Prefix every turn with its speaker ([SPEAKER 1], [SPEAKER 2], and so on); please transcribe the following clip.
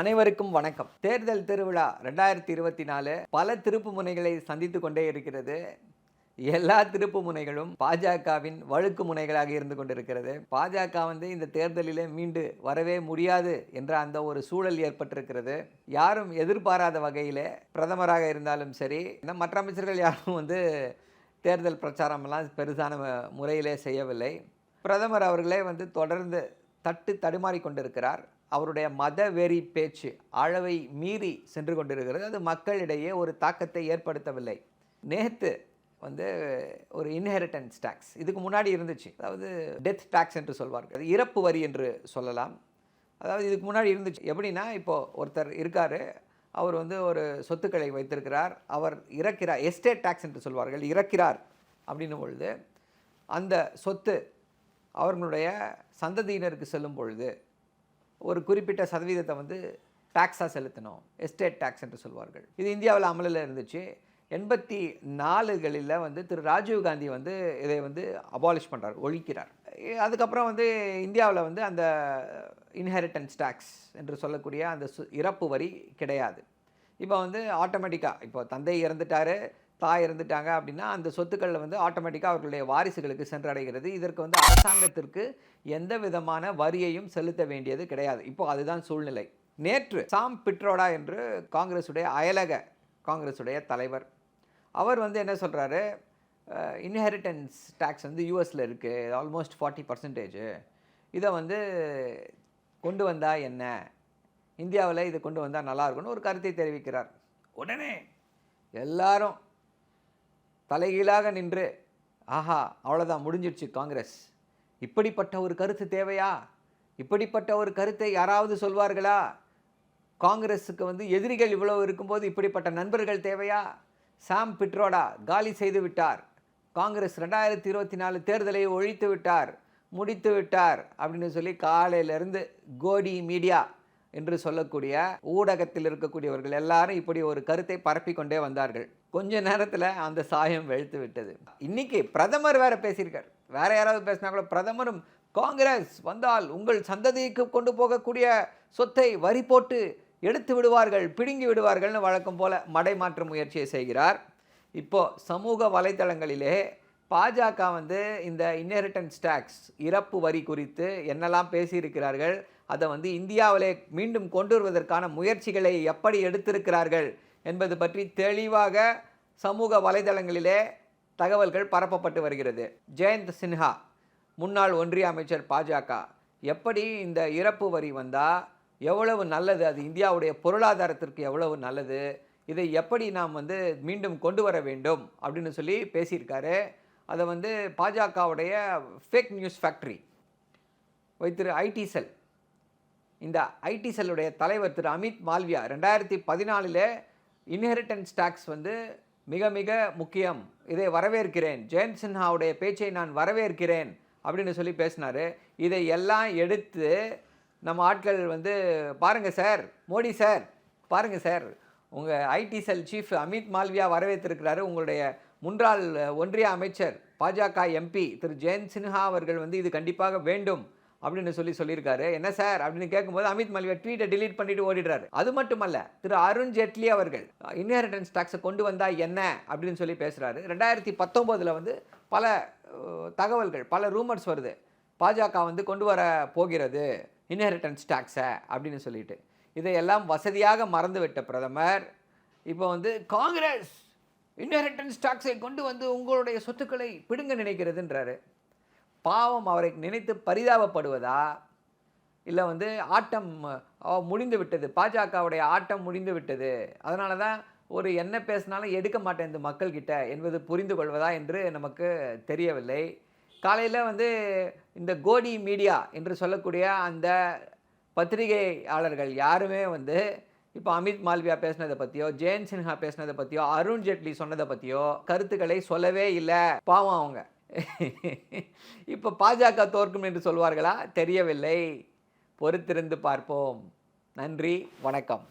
[SPEAKER 1] அனைவருக்கும் வணக்கம். தேர்தல் திருவிழா ரெண்டாயிரத்தி இருபத்தி நாலு பல திருப்பு முனைகளை சந்தித்து கொண்டே இருக்கிறது. எல்லா திருப்பு முனைகளும் பாஜகவின் வழுக்கு முனைகளாக இருந்து கொண்டிருக்கிறது. பாஜக வந்து இந்த தேர்தலிலே மீண்டு வரவே முடியாது என்ற அந்த ஒரு சூழல் ஏற்பட்டிருக்கிறது. யாரும் எதிர்பாராத வகையிலே பிரதமராக இருந்தாலும் சரி இந்த மற்ற அமைச்சர்கள் யாரும் வந்து தேர்தல் பிரச்சாரமெல்லாம் பெருசான முறையிலே செய்யவில்லை. பிரதமர் அவர்களே வந்து தொடர்ந்து தட்டு தடுமாறி கொண்டிருக்கிறார். அவருடைய மத வெறி பேச்சு அளவை மீறி சென்று கொண்டிருக்கிறது. அது மக்களிடையே ஒரு தாக்கத்தை ஏற்படுத்தவில்லை. நேற்று வந்து ஒரு இன்ஹெரிட்டன்ஸ் டேக்ஸ் இதுக்கு முன்னாடி இருந்துச்சு. அதாவது டெத் டேக்ஸ் என்று சொல்வார்கள். அது இறப்பு வரி என்று சொல்லலாம். அதாவது இதுக்கு முன்னாடி இருந்துச்சு. எப்படின்னா இப்போது ஒருத்தர் இருக்கார். அவர் வந்து ஒரு சொத்துக்களை வைத்திருக்கிறார். அவர் இறக்கிறார். எஸ்டேட் டேக்ஸ் என்று சொல்வார்கள். இறக்கிறார் அப்படின்னும் பொழுது அந்த சொத்து அவர்களுடைய சந்ததியினருக்கு செல்லும் பொழுது ஒரு குறிப்பிட்ட சதவீதத்தை வந்து டேக்ஸாக செலுத்தணும் எஸ்டேட் டேக்ஸ் என்று சொல்வார்கள். இது இந்தியாவில் அமலில் இருந்துச்சு. எண்பத்தி நாலுகளில் வந்து திரு ராஜீவ் காந்தி வந்து இதை வந்து அபாலிஷ் பண்ணுறார் ஒழிக்கிறார். அதுக்கப்புறம் வந்து இந்தியாவில் வந்து அந்த இன்ஹெரிட்டன்ஸ் டேக்ஸ் என்று சொல்லக்கூடிய அந்த சு- இறப்பு வரி கிடையாது. இப்போ வந்து ஆட்டோமேட்டிக்காக இப்போ தந்தை இறந்துட்டாரு தாய் இறந்துட்டாங்க அப்படின்னா அந்த சொத்துக்களில் வந்து ஆட்டோமேட்டிக்காக அவர்களுடைய வாரிசுகளுக்கு சென்றடைகிறது. இதற்கு வந்து அரசாங்கத்திற்கு எந்த விதமான வரியையும் செலுத்த வேண்டியது கிடையாது. இப்போ அதுதான் சூழ்நிலை. நேற்று சாம் பிட்ரோடா என்று காங்கிரஸுடைய அயலக காங்கிரஸுடைய தலைவர் அவர் வந்து என்ன சொல்கிறாரு இன்ஹெரிட்டன்ஸ் டேக்ஸ் வந்து யூஎஸில் இருக்குது ஆல்மோஸ்ட் ஃபார்ட்டி பர்சன்டேஜ் இதை வந்து கொண்டு வந்தால் என்ன? இந்தியாவில் இதை கொண்டு வந்தால் நல்லாயிருக்குன்னு ஒரு கருத்தை தெரிவிக்கிறார். உடனே எல்லாரும் தலைகீழாக நின்று ஆஹா அவ்வளோதான் முடிஞ்சிடுச்சு காங்கிரஸ். இப்படிப்பட்ட ஒரு கருத்து தேவையா? இப்படிப்பட்ட ஒரு கருத்தை யாராவது சொல்வார்களா? காங்கிரஸுக்கு வந்து எதிரிகள் இவ்வளோ இருக்கும்போது இப்படிப்பட்ட நண்பர்கள் தேவையா? சாம் பிட்ரோடா காலி செய்து விட்டார். காங்கிரஸ் ரெண்டாயிரத்தி இருபத்தி நாலு தேர்தலை ஒழித்து விட்டார் முடித்து விட்டார் அப்படின்னு சொல்லி காலையிலேருந்து கோடி மீடியா என்று சொல்லக்கூடிய ஊடகத்தில் இருக்கக்கூடியவர்கள் எல்லாரும் இப்படி ஒரு கருத்தை பரப்பிக்கொண்டே வந்தார்கள். கொஞ்ச நேரத்தில் அந்த சாயம் வெளுத்து விட்டது. இன்றைக்கி பிரதமர் வேறு பேசியிருக்கார். வேறு யாராவது பேசினா கூட பிரதமரும் காங்கிரஸ் வந்தால் உங்கள் சந்ததிக்கு கொண்டு போகக்கூடிய சொத்தை வரி போட்டு எடுத்து விடுவார்கள் பிடுங்கி விடுவார்கள்னு வழக்கம் போல் மடைமாற்ற முயற்சியை செய்கிறார். இப்போது சமூக வலைத்தளங்களிலே பாஜக வந்து இந்த இன்ஹெரிட்டன்ஸ் டேக்ஸ் இறப்பு வரி குறித்து என்னெல்லாம் பேசியிருக்கிறார்கள் அதை வந்து இந்தியாவிலே மீண்டும் கொண்டு வருவதற்கான முயற்சிகளை எப்படி எடுத்திருக்கிறார்கள் என்பது பற்றி தெளிவாக சமூக வலைதளங்களிலே தகவல்கள் பரப்பப்பட்டு வருகிறது. ஜெயந்த் சின்ஹா முன்னாள் ஒன்றிய அமைச்சர் பாஜக எப்படி இந்த இறப்பு வரி வந்தால் எவ்வளவு நல்லது? அது இந்தியாவுடைய பொருளாதாரத்திற்கு எவ்வளவு நல்லது? இதை எப்படி நாம் வந்து மீண்டும் கொண்டு வர வேண்டும்? அப்படின்னு சொல்லி பேசியிருக்காரு. அதை வந்து பாஜகவுடைய ஃபேக் நியூஸ் ஃபேக்ட்ரி வைத்திரு ஐடி செல். இந்த ஐடி செல்லுடைய தலைவர் திரு அமித் மால்வியா ரெண்டாயிரத்தி பதினாலில் இன்ஹெரிட்டன்ஸ் டேக்ஸ் வந்து மிக மிக முக்கியம். இதை வரவேற்கிறேன். ஜெயந்த் சின்ஹாவுடைய பேச்சை நான் வரவேற்கிறேன் அப்படின்னு சொல்லி பேசினார். இதை எல்லாம் எடுத்து நம்ம ஆட்கள் வந்து பாருங்கள் சார் மோடி சார் பாருங்கள் சார் உங்கள் IT cell chief Amit Malviya வரவேற்றிருக்கிறாரு. உங்களுடைய முன்னாள் ஒன்றிய அமைச்சர் பாஜக எம்பி திரு ஜெயந்த் சின்ஹா அவர்கள் வந்து இது கண்டிப்பாக வேண்டும். அப்படின்னு சொல்லி சொல்லியிருக்காரு. என்ன சார்? அப்படின்னு கேட்கும்போது அமித் மல்வியா ட்வீட்டை டிலீட் பண்ணிட்டு ஓடிடுறாரு. அது மட்டுமல்ல திரு அருண் ஜேட்லி அவர்கள் இன்ஹெரிட்டன்ஸ் டாக்ஸை கொண்டு வந்தால் என்ன? அப்படின்னு சொல்லி பேசுகிறாரு ரெண்டாயிரத்தி பத்தொம்போதில் வந்து பல தகவல்கள் பல ரூமர்ஸ் வருது. பாஜக வந்து கொண்டு வர போகிறது இன்ஹெரிட்டன்ஸ் டாக்ஸை அப்படின்னு சொல்லிட்டு. இதையெல்லாம் வசதியாக மறந்துவிட்ட பிரதமர். இப்போ வந்து காங்கிரஸ் இன்ஹெரிட்டன்ஸ் டாக்ஸை கொண்டு வந்து உங்களுடைய சொத்துக்களை பிடுங்க நினைக்கிறதுன்றாரு. பாவம் அவரை நினைத்து பரிதாபப்படுவதா? இல்லை வந்து ஆட்டம் முடிந்து விட்டது. பாஜகவுடைய ஆட்டம் முடிந்து விட்டது. அதனால தான் ஒரு என்ன பேசினாலும் எடுக்க மாட்டேன் இந்த மக்கள்கிட்ட என்பது புரிந்து கொள்வதா என்று நமக்கு தெரியவில்லை. காலையில் வந்து இந்த கோடி மீடியா என்று சொல்லக்கூடிய அந்த பத்திரிகையாளர்கள் யாருமே வந்து இப்போ அமித் மால்வியா பேசினதை பற்றியோ ஜெயந்த் சின்ஹா பேசினதை பற்றியோ அருண் ஜேட்லி சொன்னதை பற்றியோ கருத்துக்களை சொல்லவே இல்லை. பாவம் அவங்க. இப்போ பாஜக தோற்கும் என்று சொல்வார்களா? தெரியவில்லை. பொறுத்திருந்து பார்ப்போம். நன்றி வணக்கம்.